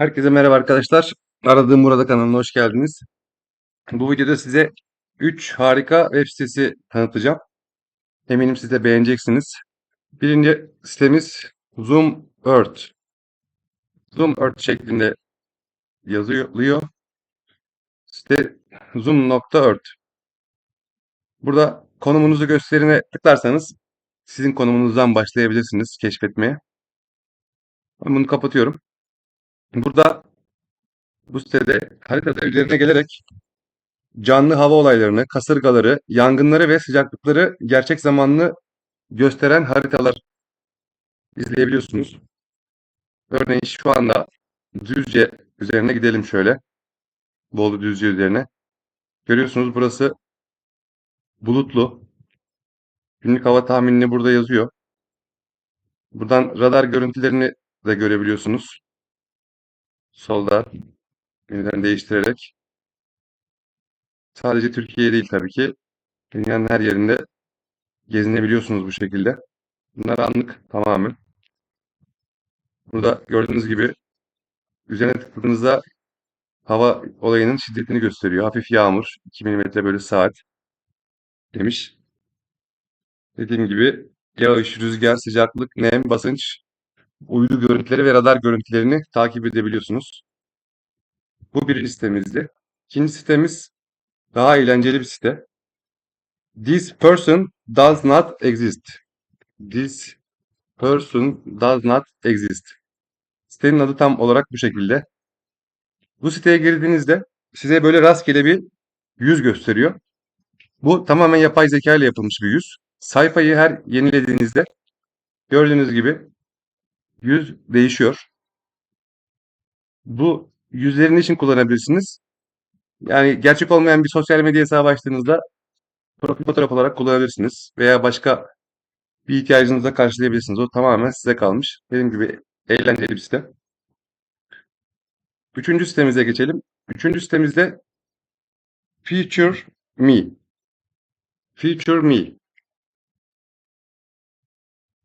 Herkese merhaba arkadaşlar. Aradığım Burada kanalına hoş geldiniz. Bu videoda size 3 harika web sitesi tanıtacağım. Eminim siz de beğeneceksiniz. Birinci sitemiz Zoom Earth. Zoom Earth şeklinde yazılıyor. Site zoom.earth. Burada konumunuzu gösterine tıklarsanız sizin konumunuzdan başlayabilirsiniz keşfetmeye. Ben bunu kapatıyorum. Burada bu sitede haritada üzerine gelerek canlı hava olaylarını, kasırgaları, yangınları ve sıcaklıkları gerçek zamanlı gösteren haritalar izleyebiliyorsunuz. Örneğin şu anda Düzce üzerine gidelim şöyle. Bolu Düzce üzerine. Görüyorsunuz burası bulutlu. Günlük hava tahminini burada yazıyor. Buradan radar görüntülerini de görebiliyorsunuz. Solda yeniden değiştirerek. Sadece Türkiye değil tabii ki. Dünyanın her yerinde gezinebiliyorsunuz bu şekilde. Bunlar anlık tamamen. Burada gördüğünüz gibi üzerine tıkladığınızda hava olayının şiddetini gösteriyor. Hafif yağmur 2 mm bölü saat demiş. Dediğim gibi yağış, rüzgar, sıcaklık, nem, basınç, uydu görüntüleri ve radar görüntülerini takip edebiliyorsunuz. Bu bir sitemizdi. İkinci sitemiz daha eğlenceli bir site. This person does not exist. This person does not exist. Sitenin adı tam olarak bu şekilde. Bu siteye girdiğinizde size böyle rastgele bir yüz gösteriyor. Bu tamamen yapay zeka ile yapılmış bir yüz. Sayfayı her yenilediğinizde gördüğünüz gibi yüz değişiyor. Bu yüzlerin için kullanabilirsiniz. Yani gerçek olmayan bir sosyal medya hesabı açtığınızda profil fotoğraf olarak kullanabilirsiniz. Veya başka bir ihtiyacınızı da karşılayabilirsiniz. O tamamen size kalmış. Dediğim gibi eğlenceli bir site. Üçüncü sitemize geçelim. Üçüncü sitemizde Feature Me. Feature Me.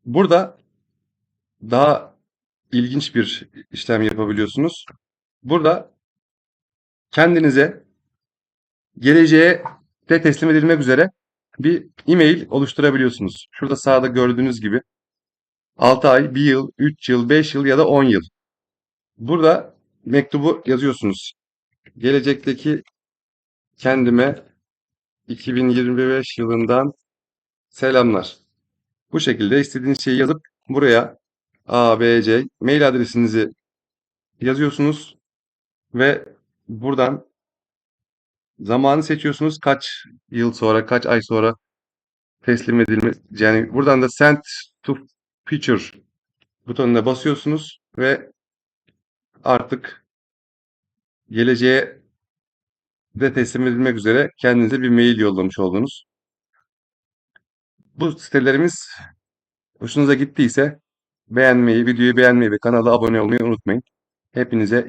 Burada daha ilginç bir işlem yapabiliyorsunuz. Burada kendinize geleceğe de teslim edilmek üzere bir e-mail oluşturabiliyorsunuz. Şurada sağda gördüğünüz gibi 6 ay, 1 yıl, 3 yıl, 5 yıl ya da 10 yıl. Burada mektubu yazıyorsunuz. Gelecekteki kendime 2025 yılından selamlar. Bu şekilde istediğiniz şeyi yazıp buraya A, B, C mail adresinizi yazıyorsunuz ve buradan zamanı seçiyorsunuz. Kaç yıl sonra, kaç ay sonra teslim edilme yani buradan da send to future butonuna basıyorsunuz ve artık geleceğe de teslim edilmek üzere kendinize bir mail yollamış oldunuz. Bu sitelerimiz hoşunuza gittiyse beğenmeyi, videoyu beğenmeyi ve kanala abone olmayı unutmayın. Hepinize